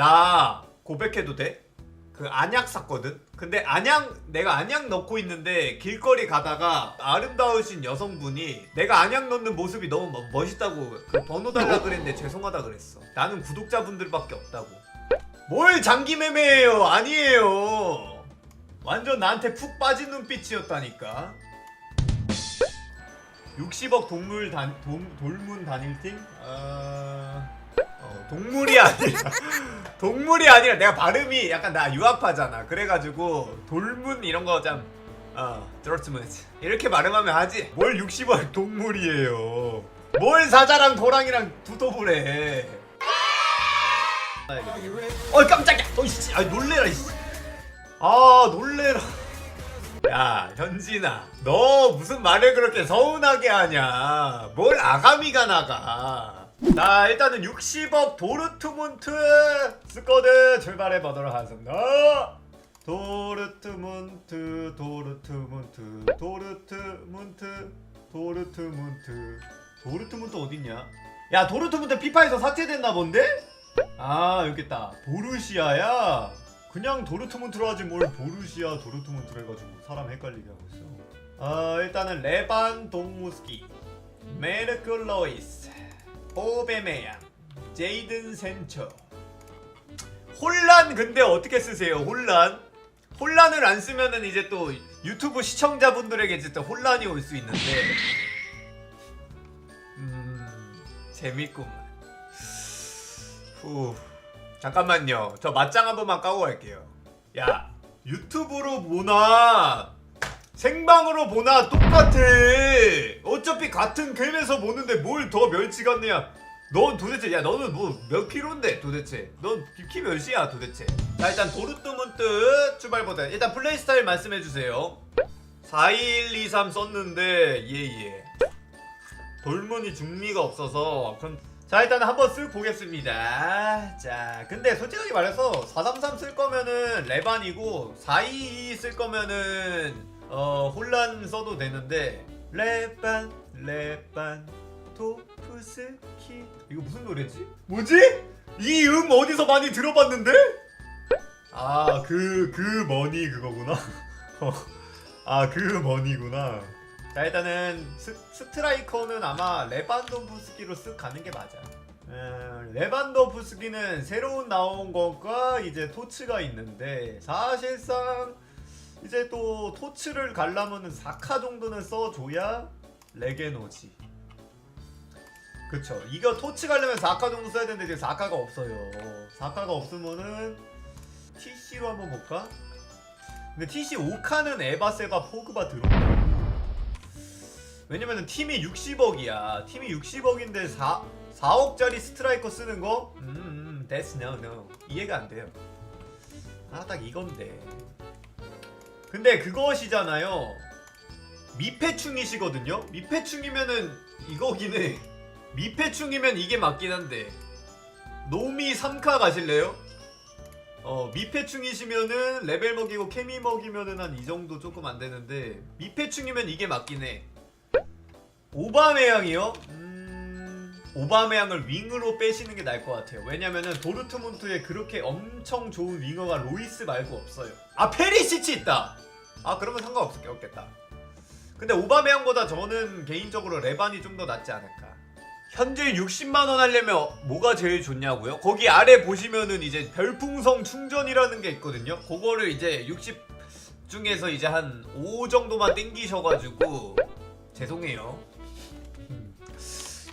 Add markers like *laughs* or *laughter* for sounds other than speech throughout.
나 고백해도 돼? 그 안약 샀거든? 근데 안약 내가 안약 넣고 있는데 길거리 가다가 아름다우신 여성분이 내가 안약 넣는 모습이 너무 멋- 멋있다고 그 번호 달라 그랬는데 죄송하다 그랬어 나는 구독자분들밖에 없다고 뭘 장기 매매예요 아니에요 완전 나한테 푹 빠진 눈빛이었다니까 60억 동물 단 동, 돌문 단일팀? 어... 어, 동물이 아니라 *laughs* 동물이 아니라 내가 발음이 약간 나 유학파잖아. 그래가지고 돌문 이런 거좀 어, 드로트문트 이렇게 발음하면 하지. 뭘 60억 동물이에요. 뭘 사자랑 도랑이랑 두톱을 해. 어 깜짝이야. 어이씨, 아 놀래라 이씨. 아 놀래라. 야 현진아 너 무슨 말을 그렇게 서운하게 하냐 뭘 아가미가 나가 자 일단은 60억 도르트문트 스쿼드 출발해 보도록 하겠습니다. 도르트문트 도르트문트 도르트문트 도르트문트. 도르트문트 어딨냐? 야 도르트문트 피파에서 삭제됐나 본데? 아 여기 있다. 보르시아야? 그냥 도르트문트로 하지 뭘 보르시아 도르트문트로 해가지고 사람 헷갈리게 하고 있어. 아 일단은 레반 동무스키. 메르크 로이스 오베메양 제이든 센처. 혼란 근데 어떻게 쓰세요? 혼란? 혼란을 안 쓰면은 이제 또 유튜브 시청자분들에게 이제 또 혼란이 올 수 있는데. 음 재밌구만. 후 잠깐만요. 저 맞짱 한 번만 까고 갈게요. 야 유튜브로 보나 생방으로 보나 똑같아. 어차피 같은 겜에서 보는데 뭘 더 멸치 같냐. 넌 도대체 야 너는 뭐 몇 킬로인데 도대체? 넌 키 몇이야 도대체? 자 일단 도르트문트 출발보다 일단 플레이 스타일 말씀해주세요. 42123 썼는데 예예. 돌문이 중미가 없어서 그럼 자 일단 한번 쓱 보겠습니다. 자 근데 솔직하게 말해서 433 쓸 거면은 레반이고 422 쓸 거면은 어 혼란 써도 되는데 레반 레반 토프스키 이거 무슨 노래지? 뭐지? 이 음 어디서 많이 들어봤는데? 아 그그 머니 그거구나 *laughs* 아 그 머니구나 자 일단은 스, 스트라이커는 아마 레반도프스키로 쓱 가는 게 맞아. 음, 레반도프스키는 새로운 나온 것과 이제 토츠가 있는데 사실상 이제 또 토츠를 가려면은 4카 정도는 써줘야 레게노지. 그쵸. 이거 토치 가려면 4카 정도 써야 되는데 지금 4카가 없어요. 4카가 없으면은 TC로 한번 볼까? 근데 TC 5카는 에바세바 포그바 들어온다. 왜냐면은 팀이 60억이야. 팀이 60억인데 4 4억짜리 스트라이커 쓰는 거? 음, 음, that's no no. 이해가 안 돼요. 아, 딱 이건데. 근데 그것이잖아요. 미패충이시거든요. 미패충이면은 이거긴 해. 미패충이면 이게 맞긴 한데. 노미 3카 가실래요? 어 미패충이시면은 레벨 먹이고 케미 먹이면은 한 이 정도 조금 안 되는데 미패충이면 이게 맞긴 해. 오바메양이요? 음... 오바메양을 윙으로 빼시는 게 나을 것 같아요. 왜냐면은 도르트문트에 그렇게 엄청 좋은 윙어가 로이스 말고 없어요. 아 페리시치 있다. 아 그러면 상관없을 게 없겠다. 근데 오바메양보다 저는 개인적으로 레반이 좀 더 낫지 않을까. 현질 60만 원 하려면 뭐가 제일 좋냐고요? 거기 아래 보시면은 이제 별풍성 충전이라는 게 있거든요. 그거를 이제 60 중에서 이제 한 5 정도만 땡기셔가지고 죄송해요. 음.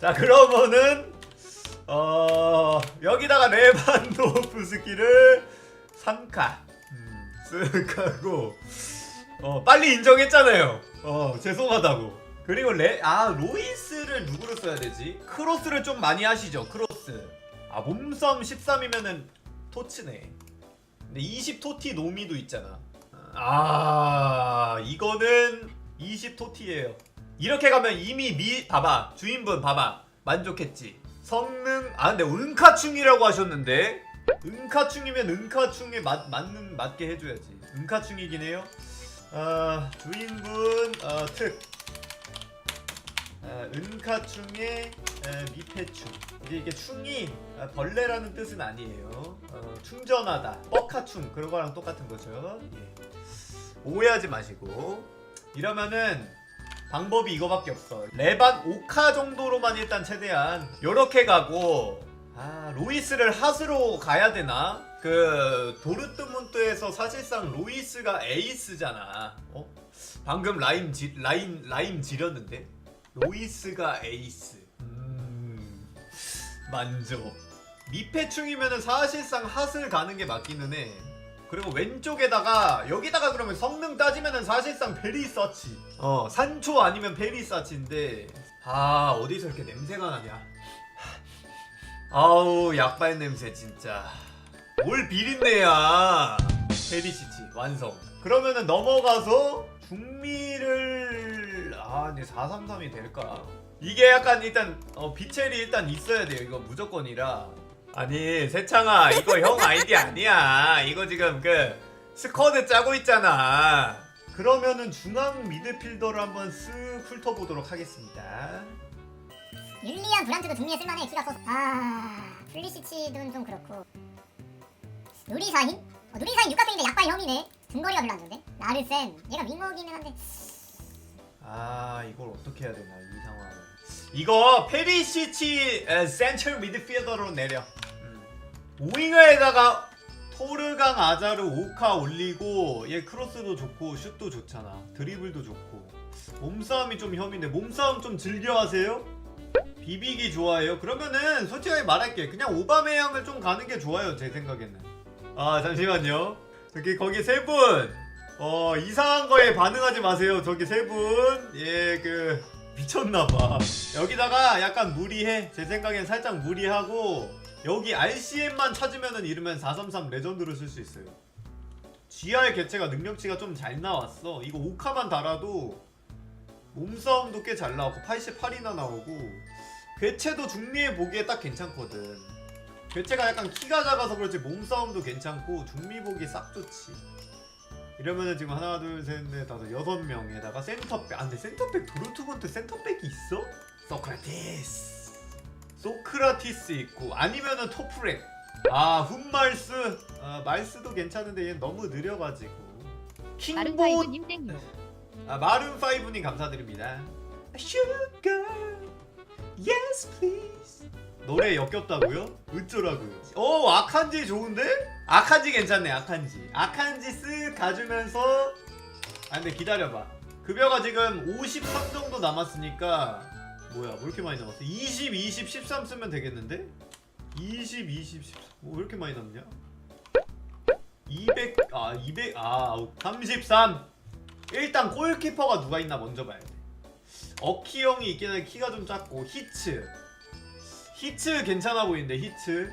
자 그러면은 어 여기다가 레반도프 스키를 *laughs* 3카 음, 쓱 하고 어 빨리 인정했잖아요. 어 죄송하다고. 그리고 레, 아 로이스를 누구로 써야 되지? 크로스를 좀 많이 하시죠. 크로스. 아 몸싸움 13이면은 토치네. 근데 20 토티 노미도 있잖아. 아 이거는 20 토티예요. 이렇게 가면 이미 미 봐봐 주인분 봐봐 만족했지. 성능 아 근데 은카충이라고 하셨는데 은카충이면 은카충에 맞 맞는 맞게 해줘야지. 은카충이긴 해요. 아 주인분 어, 특. 어, 은카충의 어, 미패충. 이게, 이게 충이 어, 벌레라는 뜻은 아니에요. 어, 충전하다. 뻑카충. 그런 거랑 똑같은 거죠. 예. 오해하지 마시고. 이러면은 방법이 이거밖에 없어. 레반 5카 정도로만 일단 최대한 요렇게 가고 아 로이스를 핫으로 가야 되나? 그 도르트문트에서 사실상 로이스가 에이스잖아 어? 방금 라임 지, 라임 라임 지렸는데 로이스가 에이스. 음 만족. 미패충이면은 사실상 핫을 가는 게 맞기는 해. 그리고 왼쪽에다가 여기다가 그러면 성능 따지면은 사실상 페리서치. 어 산초 아니면 페리서치인데 아 어디서 이렇게 냄새가 나냐. 아우 약발 냄새 진짜. 뭘 비린내야. 페리시치 완성. 그러면은 넘어가서 중미를 아 근데 433이 될까? 이게 약간 일단 어 비첼이 일단 있어야 돼요. 이거 무조건이라. 아니 세창아 이거 형 아이디 아니야. 이거 지금 그 스쿼드 짜고 있잖아. 그러면은 중앙 미드필더를 한번 쓱 훑어보도록 하겠습니다. 율리안 브란트도 중미에 쓸만해. 키가 커서. 아 플리시치는 좀 그렇고. 누리사힌? 어, 누리사힌 육각형인데 약발 형이네. 등거리가 별로 안 좋은데? 나르센. 얘가 윙어기는 한데. 아 이걸 어떻게 해야 되나 이 상황을. 이거 페리시치 에, 센터 미드필더로 내려. 음. 윙어에다가 토르강 아자르 오카 올리고 얘 크로스도 좋고 슛도 좋잖아. 드리블도 좋고. 몸싸움이 좀 혐인데 몸싸움 좀 즐겨 하세요? 비비기 좋아해요? 그러면은 솔직하게 말할게 그냥 오바메양을 좀 가는 게 좋아요 제 생각에는 아 잠시만요 저기 거기 세분 어 이상한 거에 반응하지 마세요. 저기 세 분. 예, 그 미쳤나봐. 여기다가 약간 무리해. 제 생각엔 살짝 무리하고 여기 RCM만 찾으면은 이러면 433 레전드로 쓸 수 있어요. GR 개체가 능력치가 좀 잘 나왔어. 이거 5카만 달아도 몸싸움도 꽤 잘 나오고 88이나 나오고 괴체도 중미에 보기에 딱 괜찮거든. 괴체가 약간 키가 작아서 그렇지 몸싸움도 괜찮고 중미 보기 싹 좋지. 이러면은 지금 하나 둘셋넷 다섯 여섯 명에다가 센터백 아 근데 센터백 도르트문트 센터백이 있어? 소크라티스 소크라티스 있고 아니면은 토프렉 아 훈말스 아 말스도 괜찮은데 얘 너무 느려가지고 킹보 마른파이브님 땡요. 아 마룬 감사드립니다 Sugar Yes please 노래 역겹다고요? 어쩌라고요? 어 아칸지 좋은데? 아칸지 괜찮네 아칸지 아칸지 쓱 가주면서 아 근데 기다려봐 급여가 지금 53 정도 남았으니까 뭐야 왜 이렇게 많이 남았어? 20, 20, 13 쓰면 되겠는데? 20, 20, 13 뭐, 왜 이렇게 많이 남냐? 200, 아 200, 아 33 일단 골키퍼가 누가 있나 먼저 돼 어키 형이 있긴 한데 키가 좀 작고 히츠. 히츠 괜찮아 보이는데 히츠.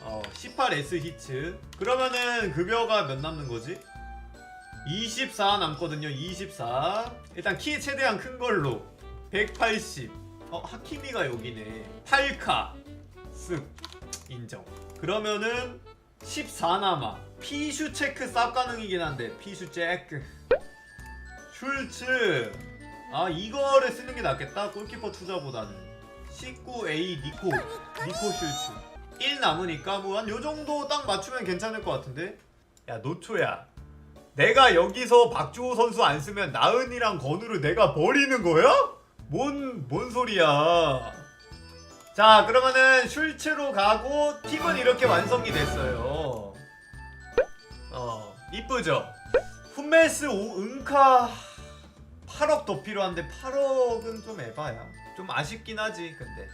어 18S 히츠. 그러면은 급여가 몇 남는 거지? 24 남거든요 24 일단 키 최대한 큰 걸로. 180 어 하키미가 여기네. 8카. 쓱. 인정. 그러면은 14 남아. 피슈 체크 쌉 가능이긴 한데 피슈 체크. 슐츠 아 이거를 쓰는 게 낫겠다? 골키퍼 투자보다는. 19A 니코. 니코 슐츠. 1 남으니까 뭐 한 요정도 딱 맞추면 괜찮을 것 같은데? 야 노초야. 내가 여기서 박주호 선수 안 쓰면 나은이랑 건우를 내가 버리는 거야? 뭔, 뭔 소리야? 자 그러면은 슐츠로 가고 팀은 이렇게 완성이 됐어요. 어 이쁘죠? 훈메스 오, 은카 8억 더 필요한데 8억은 좀 에바야. 좀 아쉽긴 하지 근데.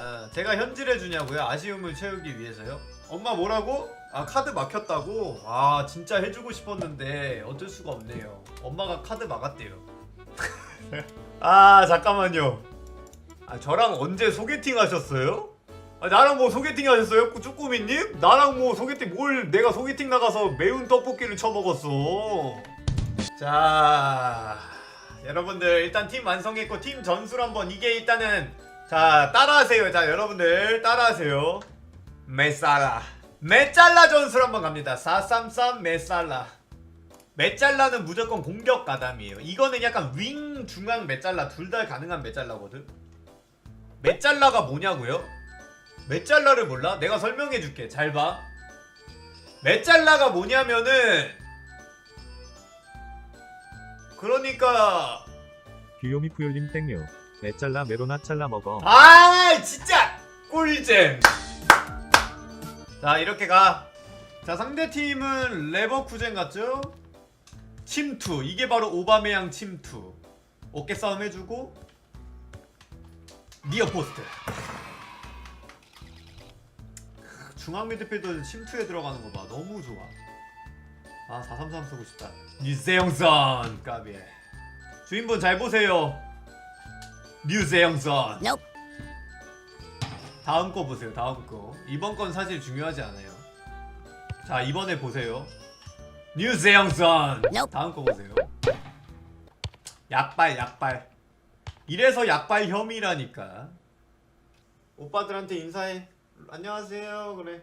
어, 어, 제가 현질해 주냐고요? 아쉬움을 채우기 위해서요? 엄마 뭐라고? 아 카드 막혔다고? 아 진짜 해주고 싶었는데 어쩔 수가 없네요. 엄마가 카드 막았대요. *laughs* 아 잠깐만요. 아 저랑 언제 소개팅 하셨어요? 아, 나랑 뭐 소개팅 하셨어요? 쭈꾸미님? 나랑 뭐 소개팅 뭘 내가 소개팅 나가서 매운 떡볶이를 처먹었어. 자 여러분들 일단 팀 완성했고 팀 전술 한번 이게 일단은 자 따라하세요 자 여러분들 따라하세요 메살라 메잘라 전술 한번 갑니다 433 메살라 메잘라는 무조건 공격 가담이에요. 이거는 약간 윙 중앙 메잘라 둘 다 가능한 메잘라거든. 메잘라가 뭐냐고요? 메잘라를 몰라? 내가 설명해 줄게. 잘 봐. 메잘라가 뭐냐면은 그러니까. 귀요미 푸율님 땡류. 메잘라 메로나 잘라 먹어. 아 진짜! 꿀잼! 자 이렇게 가자 상대팀은 레버쿠젠 같죠? 침투. 이게 바로 오바메양 침투. 어깨 싸움 해주고 니어 포스트. 중앙 미드필더 침투에 들어가는 거 봐. 너무 좋아 아 433 쓰고 싶다 뉴세영선 까비 주인분 잘 보세요 뉴세영선 다음 거 보세요. 다음 거. 이번 건 사실 중요하지 않아요. 자 이번에 보세요. 뉴세영선. 다음 거 보세요. 약발 약발. 이래서 약발 혐의라니까. 오빠들한테 인사해. 안녕하세요. 그래.